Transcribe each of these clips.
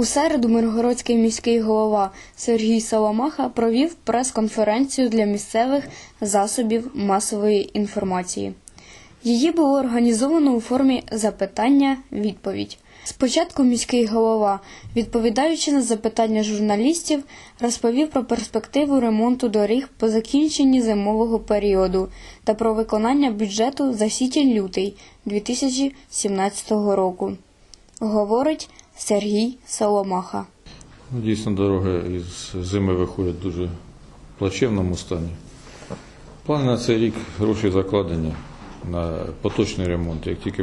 У середу Миргородський міський голова Сергій Соломаха провів прес-конференцію для місцевих засобів масової інформації. Її було організовано у формі запитання-відповідь. Спочатку міський голова, відповідаючи на запитання журналістів, розповів про перспективу ремонту доріг по закінченні зимового періоду та про виконання бюджету за січень-лютий 2017 року. Говорить Сергій Соломаха. Дійсно, дороги із зими виходять в дуже плачевному стані. Плани на цей рік гроші закладені на поточний ремонт. Як тільки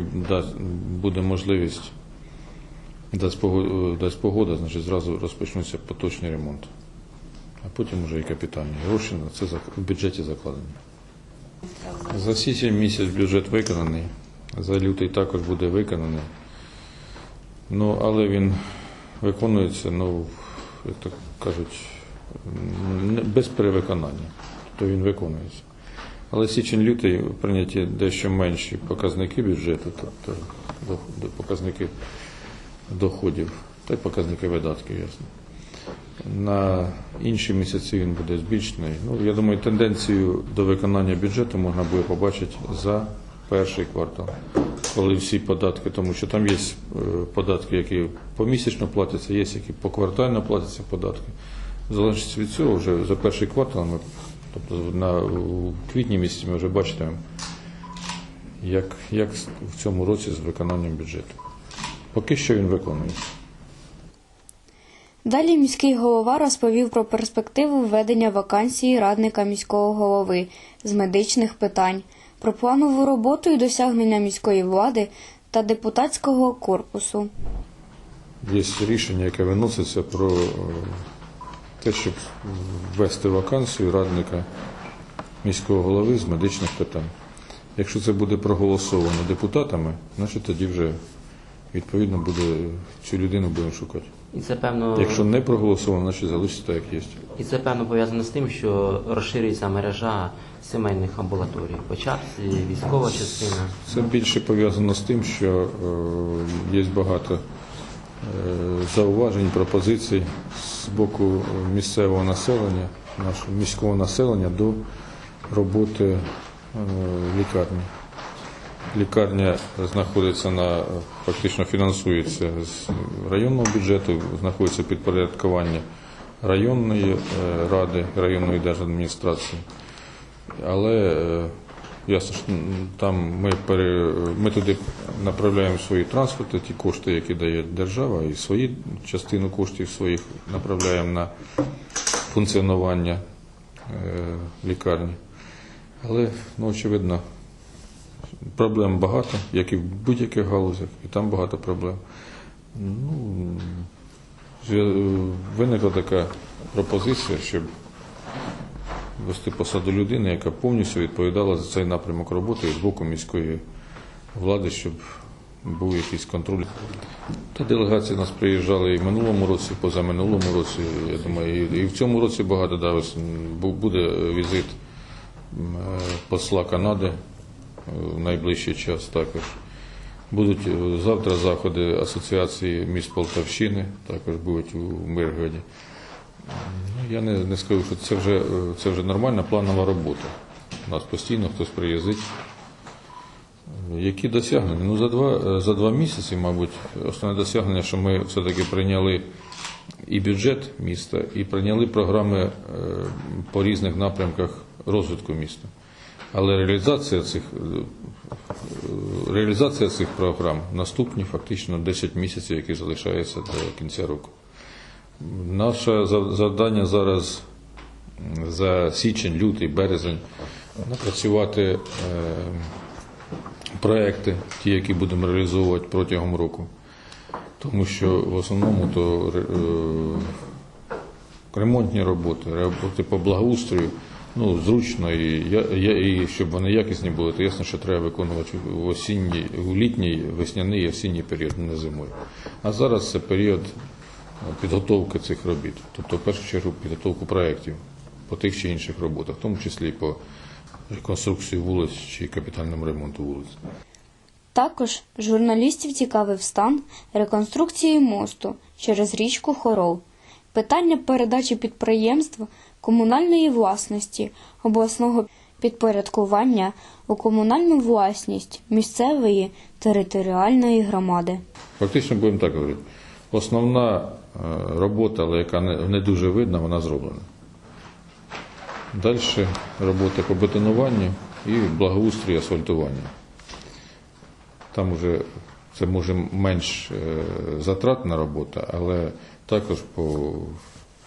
буде можливість, дасть погода, значить зразу розпочнеться поточний ремонт. А потім вже і капітальний. Гроші на це в бюджеті закладені. За січень місяць бюджет виконаний, за лютий також буде виконаний. Ну, але він виконується, ну, як так кажуть, без перевиконання. Тобто він виконується. Але січень-лютий прийняті дещо менші показники бюджету, тобто показники доходів та й показники видатків, ясно. На інші місяці він буде збільшений. Ну, я думаю, тенденцію до виконання бюджету можна буде побачити за перший квартал, коли всі податки, тому що там є е, податки, які помісячно платяться, є які поквартально платяться податки. В залежності від цього, вже за перший квартал, ми, тобто на, у квітні місяці ми вже бачитимемо, як, як в цьому році з виконанням бюджету. Поки що він виконується. Далі міський голова розповів про перспективу введення вакансії радника міського голови з медичних питань, про планову роботу і досягнення міської влади та депутатського корпусу. Є рішення, яке виноситься про е, те, щоб ввести вакансію радника міського голови з медичних питань. Якщо це буде проголосовано депутатами, значить тоді вже відповідно буде цю людину будемо шукати. І це певно Якщо не проголосовано, значить залишиться так, як є. і це певно пов'язано з тим, що розширюється мережа сімейних амбулаторій. Початку військова частина. Це більше пов'язано з тим, що е, є багато е, зауважень, пропозицій з боку місцевого населення, нашого міського населення до роботи е, лікарні. Лікарня знаходиться на фактично фінансується з районного бюджету, знаходиться підпорядкування районної е, ради, районної держадміністрації. Але е, ясно, що там ми, пере, ми туди направляємо свої транспорти, ті кошти, які дає держава, і свої частину коштів своїх направляємо на функціонування е, лікарні. Але, ну, очевидно, проблем багато, як і в будь-яких галузях, і там багато проблем. Ну, виникла така пропозиція, щоб вести посаду людини, яка повністю відповідала за цей напрямок роботи з боку міської влади, щоб був якийсь контроль. Та делегації нас приїжджали і в минулому році, і позаминулому році. Я думаю, і, в цьому році багато да, буде візит е, посла Канади в найближчий час також. Будуть е, завтра заходи Асоціації міст Полтавщини, також будуть у Миргороді. Ну, я не, не скажу, що це вже, е, це вже нормальна планова робота. У нас постійно хтось приїздить. Які досягнення? Ну, за два, е, за два місяці, мабуть, основне досягнення, що ми все-таки прийняли і бюджет міста, і прийняли програми по різних напрямках розвитку міста. Але реалізація цих, е, реалізація цих програм наступні фактично 10 місяців, які залишаються до кінця року. Наше завдання зараз за січень, лютий, березень напрацювати е, проекти, ті, які будемо реалізовувати протягом року. Тому що в основному то е, ремонтні роботи, роботи по благоустрою, ну, зручно і, я- і щоб вони якісні були, то ясно, що треба виконувати в осінній, у літній, весняний і осінній період, не зимою. А зараз це період е, підготовки цих робіт, тобто в першу чергу підготовку проєктів по тих чи інших роботах, в тому числі по реконструкції вулиць чи капітальному ремонту вулиць. Також журналістів цікавив стан реконструкції мосту через річку Хорол. Питання передачі підприємства комунальної власності обласного підпорядкування у комунальну власність місцевої територіальної громади. Фактично будемо так говорити. Основна е, робота, але яка не, дуже видна, вона зроблена. Далі робота по бетонуванню і благоустрою асфальтування. Там вже це може менш е, затратна робота, але також по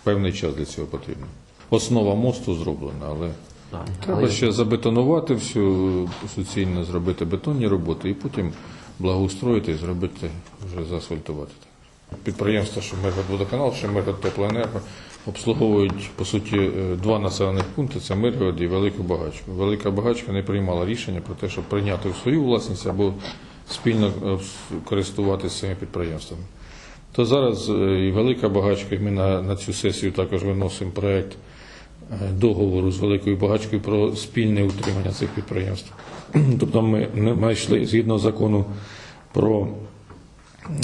певний час для цього потрібно. Основа мосту зроблена, але Так. Треба Але ще забетонувати всю суцільно, зробити бетонні роботи і потім благоустроїти і зробити, вже заасфальтувати. Підприємства Шемиргодводоканал, Шемиргодтеплоенерго обслуговують, по суті, е, два населених пункти це Миргород і Велику Багачку. Велика Багачка не приймала рішення про те, щоб прийняти в свою власність або спільно е, користуватися цими підприємствами. То зараз е, і Велика Багачка, і ми на, на цю сесію також виносимо проєкт договору з Великою Багачкою про спільне утримання цих підприємств. Тобто ми, ми йшли згідно закону про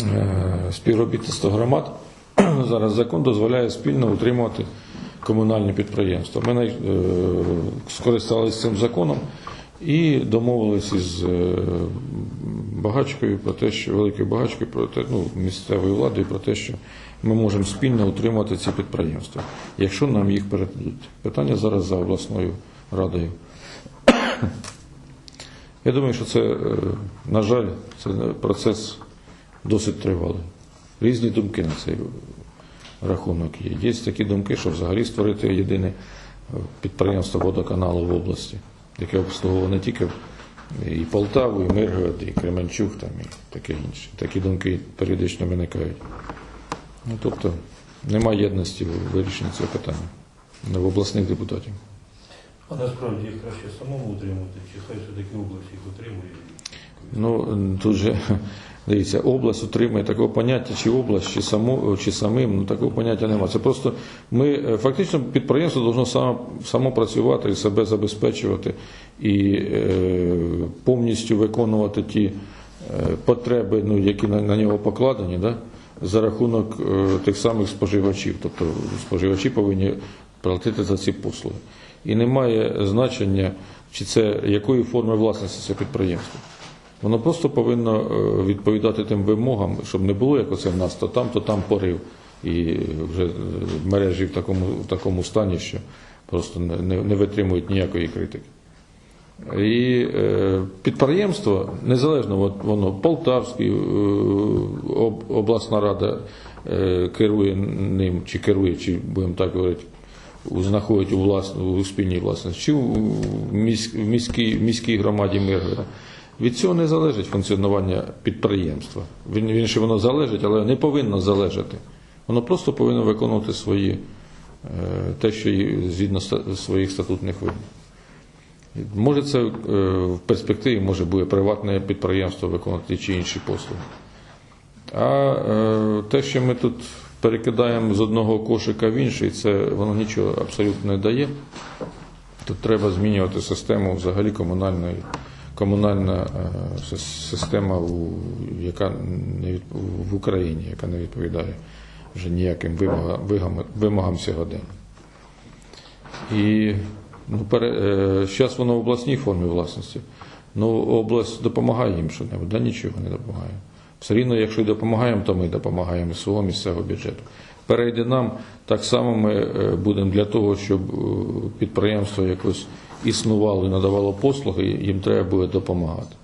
е, співробітництво громад. Зараз закон дозволяє спільно утримувати комунальні підприємства. Ми е, скористалися цим законом і домовилися із е, багачкою про те, що великою багачкою про те, ну, місцевою владою про те, що ми можемо спільно утримувати ці підприємства, якщо нам їх передадуть. Питання зараз за обласною радою. Я думаю, що це, е, на жаль, це процес досить тривалий. Різні думки на цей рахунок є. Є такі думки, що взагалі створити єдине е, підприємство водоканалу в області, яке обслуговує не тільки і Полтаву, і Миргород, і Кременчук, там, і таке інше. Такі думки періодично виникають. Ну, тобто немає єдності в вирішенні цього питання не в обласних депутатів. А насправді їх краще самому утримувати, чи хай все-таки область їх утримує. Ну тут же дивіться, область утримує такого поняття, чи область, чи само, чи самим. Ну такого поняття немає. Це просто ми е, фактично підприємство должно само, само працювати і себе забезпечувати і е, повністю виконувати ті е, потреби, ну які на, на нього покладені, да? За рахунок е, тих самих споживачів. Тобто споживачі повинні платити за ці послуги. І немає значення, чи це якої форми власності це підприємство. Воно просто повинно е, відповідати тим вимогам, щоб не було як оце в нас, то там, то там порив. І вже е, мережі в такому, в такому стані, що просто не, не- не витримують ніякої критики. І е, підприємство, незалежно воно Полтавський, е, об, обласна рада е, керує ним, чи керує, чи будемо так говорити, знаходить у, у спільній власності, чи в міській, міській громаді Миргорода. Від цього не залежить функціонування підприємства. Він, він ще воно залежить, але не повинно залежати. Воно просто повинно виконувати свої, те, що згідно своїх статутних вимог. Може, це е, в перспективі може буде приватне підприємство виконувати чи інші послуги. А е, те, що ми тут перекидаємо з одного кошика в інший, це воно нічого абсолютно не дає. Тут треба змінювати систему взагалі комунальної, комунальна е, система, яка не від, в Україні, яка не відповідає вже ніяким вимогам, вимогам, сьогодення. І ну, пере, е, зараз воно в обласній формі власності. Ну, область допомагає їм що-небудь, да нічого не допомагає. Все рівно, якщо й допомагаємо, то ми допомагаємо з свого місцевого бюджету. Перейде нам, так само ми е, будемо для того, щоб е, підприємство якось існувало і надавало послуги, їм треба буде допомагати.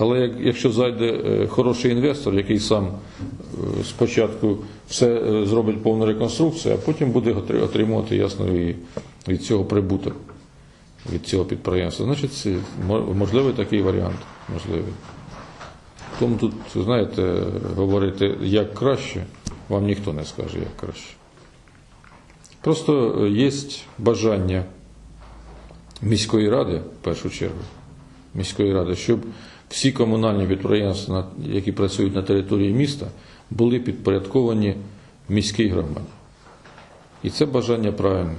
Але як, якщо зайде е, хороший інвестор, який сам е, спочатку все е, зробить повну реконструкцію, а потім буде отримувати ясно і від цього прибуток від цього підприємства, значить, можливий такий варіант. Можливий. Тому тут, знаєте, говорити як краще, вам ніхто не скаже, як краще. Просто є бажання міської ради, в першу чергу, міської ради, щоб всі комунальні підприємства, які працюють на території міста, були підпорядковані міській громаді. І це бажання правильне.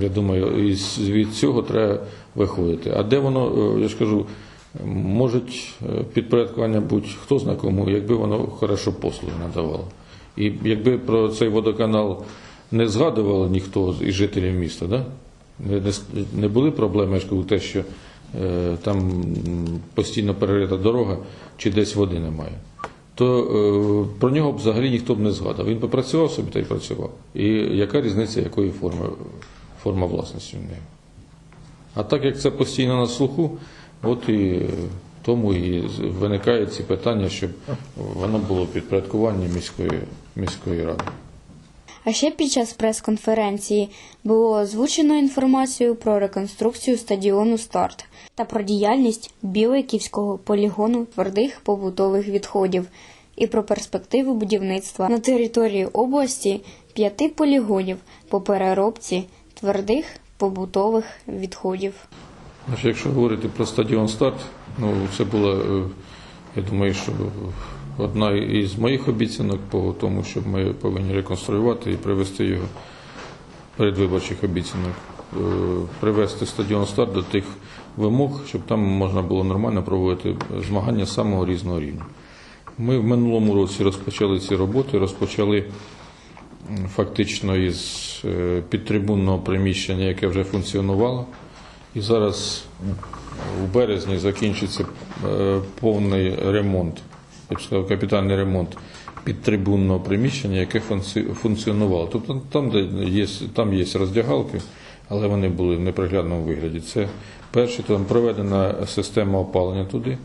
Я думаю, і від цього треба виходити. А де воно, е, я ж кажу, Можуть е, підпорядкування бути хто зна кому, якби воно хорошо послуги надавало. І якби про цей водоканал не згадував ніхто із жителів міста, да? не, були проблеми, я ж кажу, те, що там постійно перерита дорога чи десь води немає, то е, про нього взагалі ніхто б не згадав. Він попрацював собі та й працював. І яка різниця, якої форми, форма власності в нього? А так як це постійно на слуху, от і е, тому і виникають ці питання, щоб воно було в підпорядкуванні міської, міської ради. А ще під час прес-конференції було озвучено інформацію про реконструкцію стадіону Старт та про діяльність Біликівського полігону твердих побутових відходів і про перспективу будівництва на території області п'яти полігонів по переробці твердих побутових відходів. Якщо говорити про стадіон старт, ну це була, е, я думаю, що одна із моїх обіцянок по тому, що ми повинні реконструювати і привести його передвиборчих обіцянок, е, привести стадіон старт до тих вимог, щоб там можна було нормально проводити змагання самого різного рівня. Ми в минулому році розпочали ці роботи, розпочали фактично із е, підтрибунного приміщення, яке вже функціонувало. І зараз у березні закінчиться е, повний ремонт, б капітальний ремонт підтрибунного приміщення, яке функціонувало. Тобто там, де є, там є роздягалки, але вони були в неприглядному вигляді. Це перше, там проведена система опалення туди.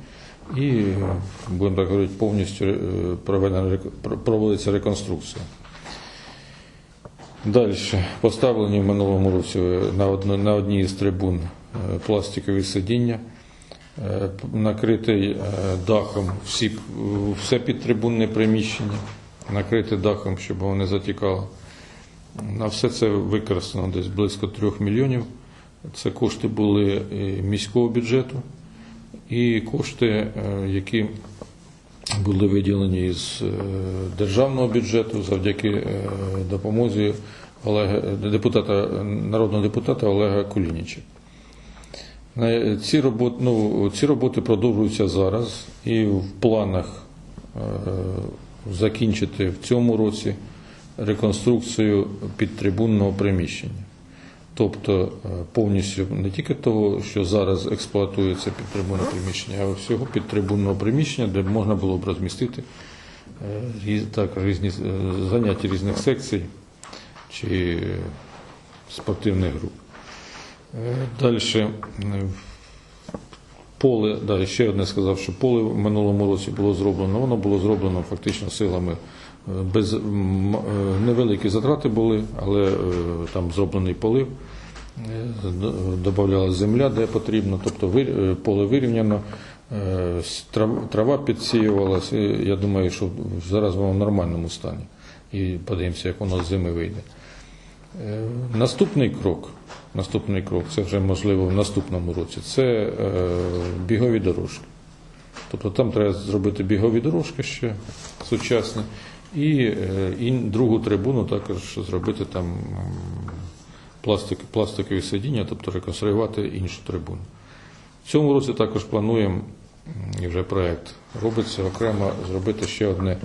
І, е, будемо так говорити, повністю е, проводиться реконструкція. Далі поставлені в минулому році на, одній із трибун е, пластикові сидіння, е, накритий е, дахом всі, все підтрибунне приміщення, накрите дахом, щоб воно не затікало. На все це використано десь близько трьох мільйонів. Це кошти були міського бюджету і кошти, е, які були виділені е, державного бюджету завдяки е, допомозі Олега, депутата, народного депутата Олега Кулініча. Е, Ці роботи, ну, ці роботи продовжуються зараз і в планах е, закінчити в цьому році реконструкцію підтрибунного приміщення. Тобто е, повністю не тільки того, що зараз експлуатується підтрибунне приміщення, а всього підтрибунного приміщення, де можна було б розмістити так, різні заняття різних секцій чи спортивних груп. Далі поле, да, ще одне сказав, що поле в минулому році було зроблено. Воно було зроблено фактично силами. е, Без е, невеликі затрати були, але е, там зроблений полив. Е, Додавалася земля, де потрібно, тобто е, поле вирівняно, е, трава підсіювалася. Я думаю, що зараз воно в нормальному стані. І подивимося, як воно з зими вийде. Е, Наступний крок, наступний крок, це вже можливо в наступному році, це е, бігові дорожки. Тобто там треба зробити бігові дорожки ще сучасні, і, е, і другу трибуну також зробити там пластик, пластикові сидіння, тобто реконструювати іншу трибуну. В цьому році також плануємо, і вже проєкт робиться окремо, зробити ще одне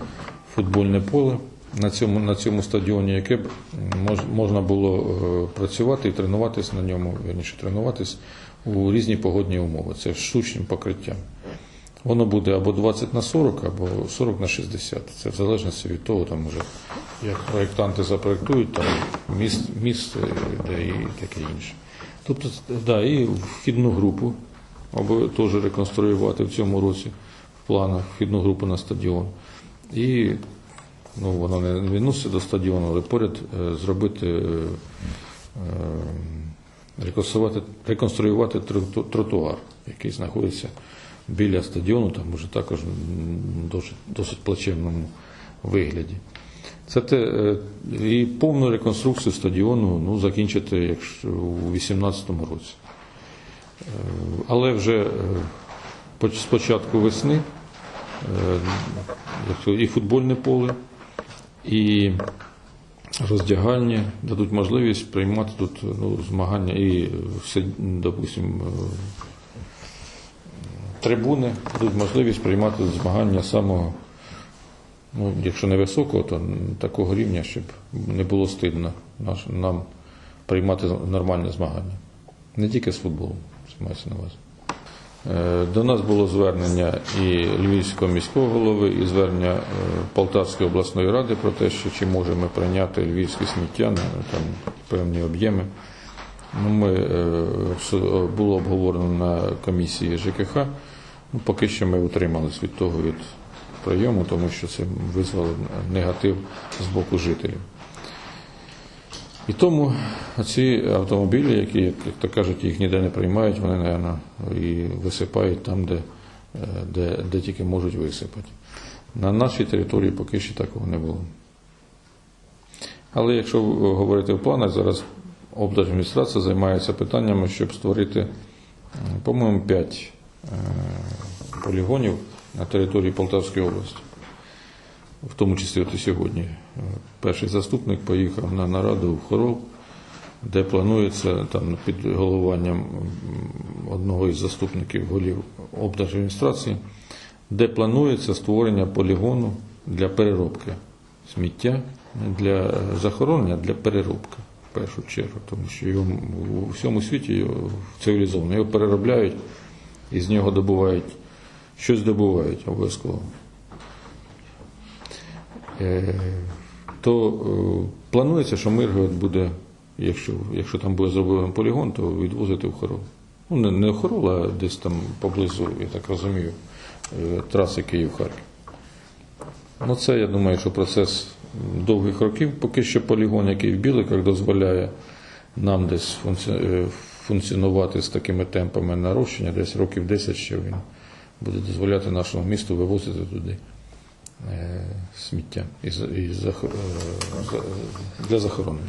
футбольне поле на цьому, на цьому стадіоні, яке б мож, можна було е, працювати і тренуватись на ньому, вірніше тренуватись у різні погодні умови. Це штучним покриттям. Воно буде або 20 на 40, або 40 на 60. Це в залежності від того, там уже, як проєктанти запроєктують, там міст, місце де і таке інше. Тобто, да, і вхідну групу або теж реконструювати в цьому році в планах вхідну групу на стадіон. І ну, воно не відноситься до стадіону, але поряд е, зробити, е, е, реконструювати, тротуар, який знаходиться біля стадіону, там уже також досить, досить плачевному вигляді. Це те, і повну реконструкцію стадіону ну, закінчити якщо у 2018 році. Але вже е, поч- з початку весни і футбольне поле, і роздягальні дадуть можливість приймати тут ну, змагання і все, допустим, е, трибуни дадуть можливість приймати змагання самого, ну, якщо не високого, то такого рівня, щоб не було стидно нам приймати нормальні змагання. Не тільки з футболом, це мається на увазі. Е, До нас було звернення і Львівського міського голови, і звернення е, Полтавської обласної ради про те, що чи можемо прийняти львівські сміття на там, певні об'єми. Ну, ми, е, було обговорено на комісії ЖКХ. Ну, поки що ми утримались від того від прийому, тому що це визвало негатив з боку жителів. І тому ці автомобілі, які, як то кажуть, їх ніде не приймають, вони, напевно, і висипають там, де, е, де, де тільки можуть висипати. На нашій території поки що такого не було. Але якщо говорити в планах, зараз облдержадміністрація займається питаннями, щоб створити, по-моєму, 5 полігонів на території Полтавської області. В тому числі от і сьогодні е, перший заступник поїхав на нараду в Хорол, де планується там під головуванням одного із заступників голів облдержадміністрації, де планується створення полігону для переробки сміття, для захоронення, для переробки в першу чергу, тому що його у всьому світі цивілізовано. Його переробляють і з нього добувають щось добувають обов'язково. Е, то е, планується, що Миргород буде, якщо, якщо там буде зроблений полігон, то відвозити в Хорол. Ну, не, в Хорол, а десь там поблизу, я так розумію, е, траси Київ-Харків. Ну, це, я думаю, що процес довгих років. Поки що полігон, який в Біликах дозволяє нам десь функціонувати з такими темпами нарощення, десь років 10 ще він буде дозволяти нашому місту вивозити туди сміття і, за- зах- е, для захоронення.